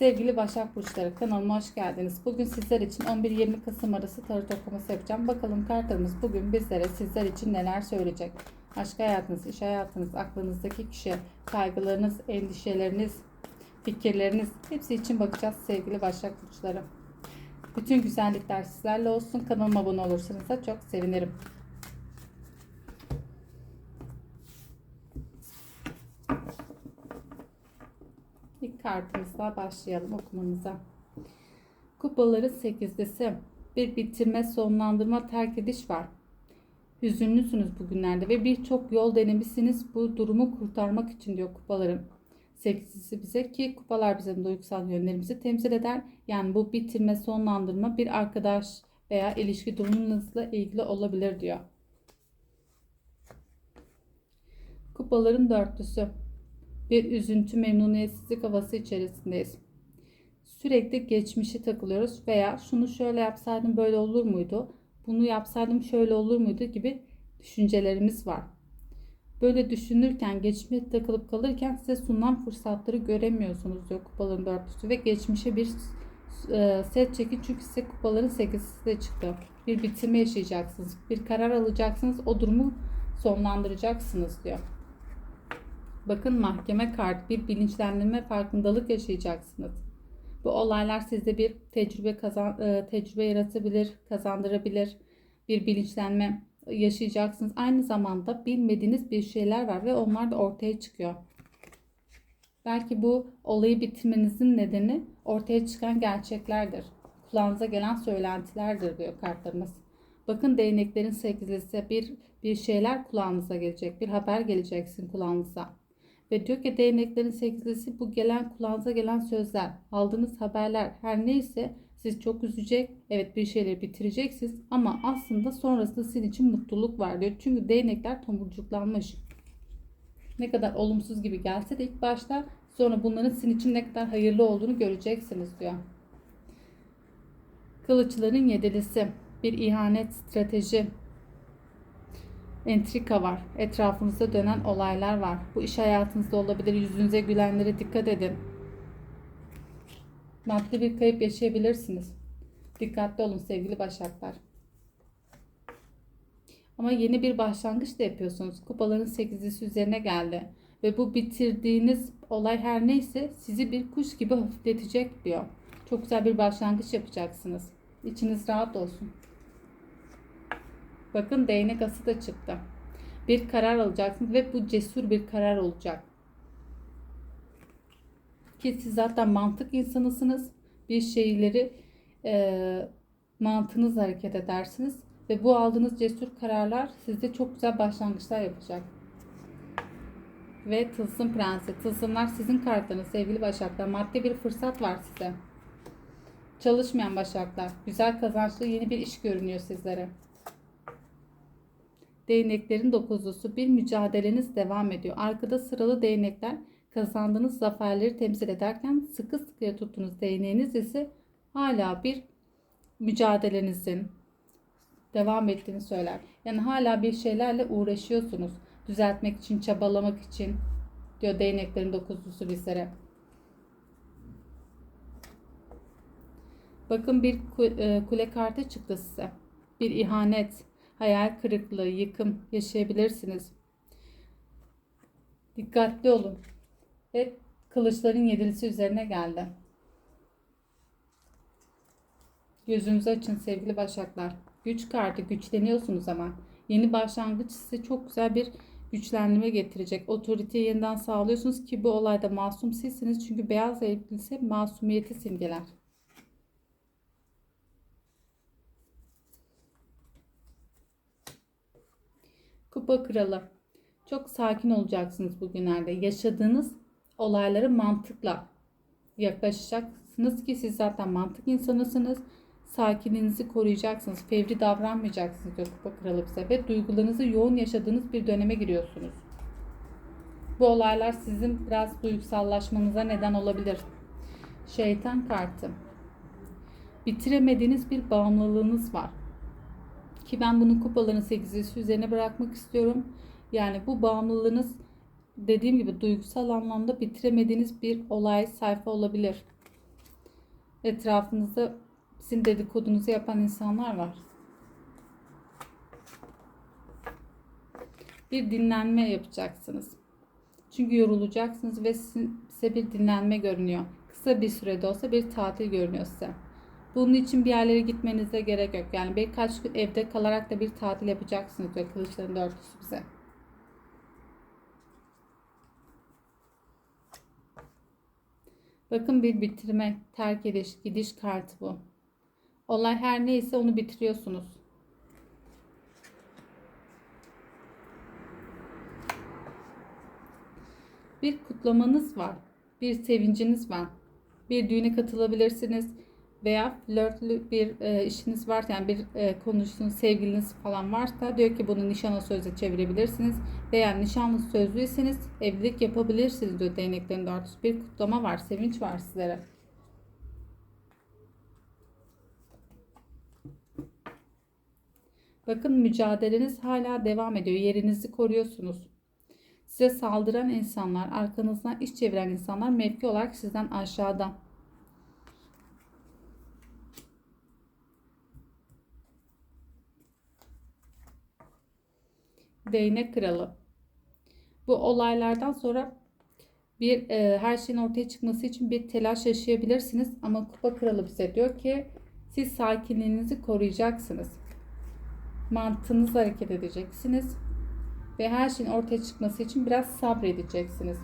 Sevgili Başak Burçları kanalıma hoş geldiniz. Bugün sizler için 11-20 Kasım arası tarot okuması yapacağım. Bakalım kartlarımız bugün bizlere sizler için neler söyleyecek. Aşk hayatınız, iş hayatınız, aklınızdaki kişi, kaygılarınız, endişeleriniz, fikirleriniz hepsi için bakacağız sevgili Başak Burçları. Bütün güzellikler sizlerle olsun. Kanalıma abone olursanız da çok sevinirim. İlk kartımızla başlayalım okumamıza. Kupaların sekizlisi. Bir bitirme, sonlandırma, terk ediş var. Hüzünlüsünüz bugünlerde ve birçok yol denemişsiniz bu durumu kurtarmak için diyor kupaların. Sekizlisi bize ki kupalar bizim duygusal yönlerimizi temsil eder. Yani bu bitirme, sonlandırma bir arkadaş veya ilişki durumunuzla ilgili olabilir diyor. Kupaların dörtlüsü bir üzüntü, memnuniyetsizlik havası içerisindeyiz. Sürekli geçmişe takılıyoruz veya şunu şöyle yapsaydım böyle olur muydu? Bunu yapsaydım şöyle olur muydu gibi düşüncelerimiz var. Böyle düşünürken, geçmişe takılıp kalırken size sunulan fırsatları göremiyorsunuz diyor kupaların dörtlüsü ve geçmişe bir e, set çekin çünkü size kupaların sekizisi de çıktı. Bir bitirme yaşayacaksınız. Bir karar alacaksınız. O durumu sonlandıracaksınız diyor. Bakın mahkeme kartı bir bilinçlendirme farkındalık yaşayacaksınız. Bu olaylar sizde bir tecrübe kazan e, tecrübe yaratabilir, kazandırabilir. Bir bilinçlenme yaşayacaksınız. Aynı zamanda bilmediğiniz bir şeyler var ve onlar da ortaya çıkıyor. Belki bu olayı bitirmenizin nedeni ortaya çıkan gerçeklerdir. Kulağınıza gelen söylentilerdir diyor kartlarımız. Bakın değneklerin sekizlisi bir bir şeyler kulağınıza gelecek. Bir haber geleceksin kulağınıza. Ve diyor ki değneklerin sekizlisi bu gelen kulağınıza gelen sözler, aldığınız haberler her neyse siz çok üzecek. Evet bir şeyleri bitireceksiniz ama aslında sonrasında sizin için mutluluk var diyor. Çünkü değnekler tomurcuklanmış. Ne kadar olumsuz gibi gelse de ilk başta sonra bunların sizin için ne kadar hayırlı olduğunu göreceksiniz diyor. Kılıçların yedilisi bir ihanet strateji entrika var. Etrafınızda dönen olaylar var. Bu iş hayatınızda olabilir. Yüzünüze gülenlere dikkat edin. Maddi bir kayıp yaşayabilirsiniz. Dikkatli olun sevgili başaklar. Ama yeni bir başlangıç da yapıyorsunuz. Kupaların sekizlisi üzerine geldi. Ve bu bitirdiğiniz olay her neyse sizi bir kuş gibi hafifletecek diyor. Çok güzel bir başlangıç yapacaksınız. İçiniz rahat olsun. Bakın değnek ası da çıktı. Bir karar alacaksınız ve bu cesur bir karar olacak. Ki siz zaten mantık insanısınız. Bir şeyleri e, mantığınız hareket edersiniz. Ve bu aldığınız cesur kararlar sizde çok güzel başlangıçlar yapacak. Ve Tılsım Prensi. Tılsımlar sizin kartlarınız sevgili başaklar. Maddi bir fırsat var size. Çalışmayan başaklar. Güzel kazançlı yeni bir iş görünüyor sizlere. Değneklerin dokuzlusu bir mücadeleniz devam ediyor. Arkada sıralı değnekler kazandığınız zaferleri temsil ederken sıkı sıkıya tuttuğunuz değneğiniz ise hala bir mücadelenizin devam ettiğini söyler. Yani hala bir şeylerle uğraşıyorsunuz. Düzeltmek için, çabalamak için diyor değneklerin dokuzlusu bizlere. Bakın bir e, kule kartı çıktı size. Bir ihanet, hayal kırıklığı, yıkım yaşayabilirsiniz. Dikkatli olun. Ve kılıçların yedilisi üzerine geldi. Gözünüzü açın sevgili başaklar. Güç kartı güçleniyorsunuz ama. Yeni başlangıç size çok güzel bir güçlendirme getirecek. Otoriteyi yeniden sağlıyorsunuz ki bu olayda masum sizsiniz. Çünkü beyaz elbise masumiyeti simgeler. Kupa kralı. Çok sakin olacaksınız bugünlerde. Yaşadığınız olaylara mantıkla yaklaşacaksınız ki siz zaten mantık insanısınız. Sakinliğinizi koruyacaksınız. Fevri davranmayacaksınız diyor Kupa Kralı bize. Ve duygularınızı yoğun yaşadığınız bir döneme giriyorsunuz. Bu olaylar sizin biraz duygusallaşmanıza neden olabilir. Şeytan kartı. Bitiremediğiniz bir bağımlılığınız var. Ki ben bunun kupaların 8'lisi üzerine bırakmak istiyorum. Yani bu bağımlılığınız dediğim gibi duygusal anlamda bitiremediğiniz bir olay sayfa olabilir. Etrafınızda sizin dedikodunuzu yapan insanlar var. Bir dinlenme yapacaksınız. Çünkü yorulacaksınız ve size bir dinlenme görünüyor. Kısa bir sürede olsa bir tatil görünüyor size. Bunun için bir yerlere gitmenize gerek yok. Yani birkaç gün evde kalarak da bir tatil yapacaksınız diyor kılıçların dörtlüsü bize. Bakın bir bitirme, terk ediş, gidiş kartı bu. Olay her neyse onu bitiriyorsunuz. Bir kutlamanız var. Bir sevinciniz var. Bir düğüne katılabilirsiniz veya flörtlü bir e, işiniz var yani bir e, konuştuğunuz sevgiliniz falan varsa diyor ki bunu nişana sözle çevirebilirsiniz veya nişanlı sözlüyseniz evlilik yapabilirsiniz diyor değneklerin dörtlüsü. Bir kutlama var, sevinç var sizlere. Bakın mücadeleniz hala devam ediyor. Yerinizi koruyorsunuz. Size saldıran insanlar, arkanızdan iş çeviren insanlar mevki olarak sizden aşağıda. Değnek kralı. Bu olaylardan sonra bir e, her şeyin ortaya çıkması için bir telaş yaşayabilirsiniz ama kupa kralı bize diyor ki siz sakinliğinizi koruyacaksınız. Mantığınızla hareket edeceksiniz ve her şeyin ortaya çıkması için biraz sabredeceksiniz.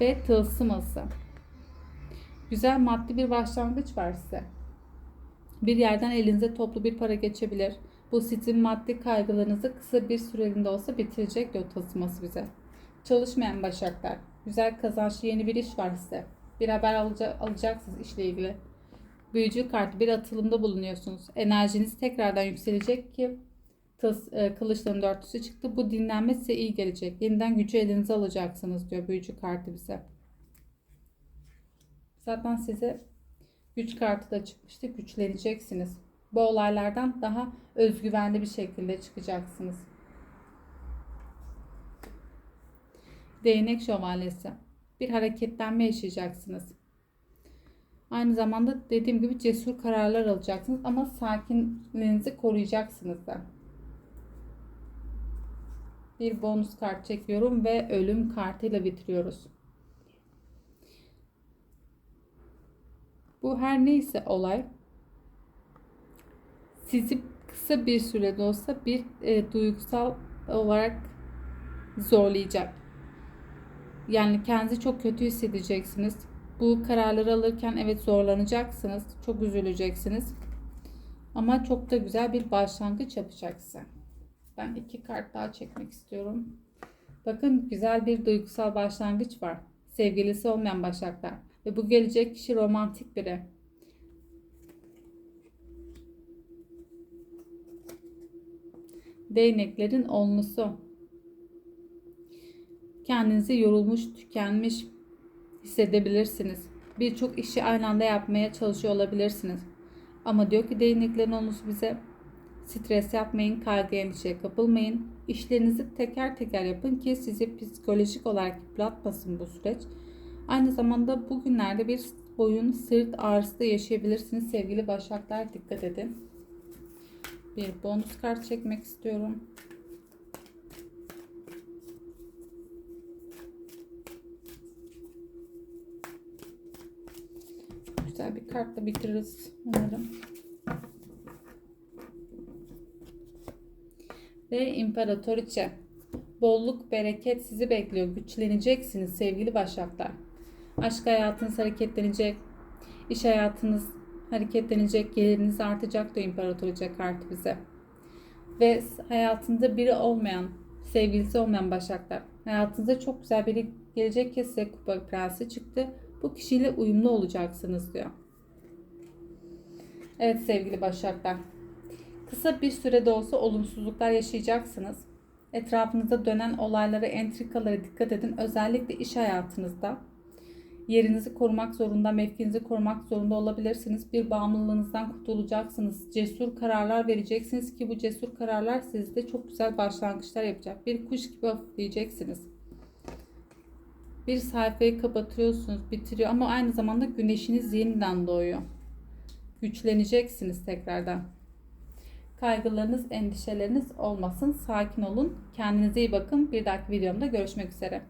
Ve tılsım ası. Güzel maddi bir başlangıç var size. Bir yerden elinize toplu bir para geçebilir. Bu sizin maddi kaygılarınızı kısa bir süreliğinde olsa bitirecek diyor tılsıması bize. Çalışmayan başaklar. Güzel kazançlı yeni bir iş var size. Bir haber alaca- alacaksınız işle ilgili. Büyücü kartı bir atılımda bulunuyorsunuz. Enerjiniz tekrardan yükselecek ki tız, e, kılıçların dörtlüsü çıktı. Bu dinlenme size iyi gelecek. Yeniden gücü elinize alacaksınız diyor büyücü kartı bize. Zaten size güç kartı da çıkmıştı. Güçleneceksiniz. Bu olaylardan daha özgüvenli bir şekilde çıkacaksınız. Değnek şövalyesi. Bir hareketlenme yaşayacaksınız. Aynı zamanda dediğim gibi cesur kararlar alacaksınız ama sakinliğinizi koruyacaksınız da. Bir bonus kart çekiyorum ve ölüm kartıyla bitiriyoruz. Bu her neyse olay sizi kısa bir sürede olsa bir e, duygusal olarak zorlayacak. Yani kendinizi çok kötü hissedeceksiniz. Bu kararları alırken evet zorlanacaksınız. Çok üzüleceksiniz. Ama çok da güzel bir başlangıç yapacak size. Ben iki kart daha çekmek istiyorum. Bakın güzel bir duygusal başlangıç var. Sevgilisi olmayan başaklar. Ve bu gelecek kişi romantik biri. Değneklerin onlusu. Kendinizi yorulmuş, tükenmiş hissedebilirsiniz. Birçok işi aynı anda yapmaya çalışıyor olabilirsiniz. Ama diyor ki değneklerin onlusu bize stres yapmayın, kaygı endişeye kapılmayın. İşlerinizi teker teker yapın ki sizi psikolojik olarak yıpratmasın bu süreç. Aynı zamanda bugünlerde bir boyun sırt ağrısı da yaşayabilirsiniz. Sevgili başaklar dikkat edin. Bir bonus kart çekmek istiyorum. Güzel bir kartla bitiririz umarım. Ve imparatoriçe. Bolluk, bereket sizi bekliyor. Güçleneceksiniz sevgili başaklar. Aşk hayatınız hareketlenecek. İş hayatınız hareketlenecek. Geliriniz artacak da imparatoriçe kartı bize. Ve hayatında biri olmayan, sevgilisi olmayan başaklar. Hayatınıza çok güzel biri gelecek ki kupa prensi çıktı. Bu kişiyle uyumlu olacaksınız diyor. Evet sevgili başaklar. Kısa bir sürede olsa olumsuzluklar yaşayacaksınız. Etrafınızda dönen olaylara, entrikalara dikkat edin. Özellikle iş hayatınızda. Yerinizi korumak zorunda, mevkinizi korumak zorunda olabilirsiniz. Bir bağımlılığınızdan kurtulacaksınız. Cesur kararlar vereceksiniz ki bu cesur kararlar sizde çok güzel başlangıçlar yapacak. Bir kuş gibi hafifleyeceksiniz. Bir sayfayı kapatıyorsunuz, bitiriyor ama aynı zamanda güneşiniz yeniden doğuyor. Güçleneceksiniz tekrardan. Kaygılarınız, endişeleriniz olmasın. Sakin olun. Kendinize iyi bakın. Bir dahaki videomda görüşmek üzere.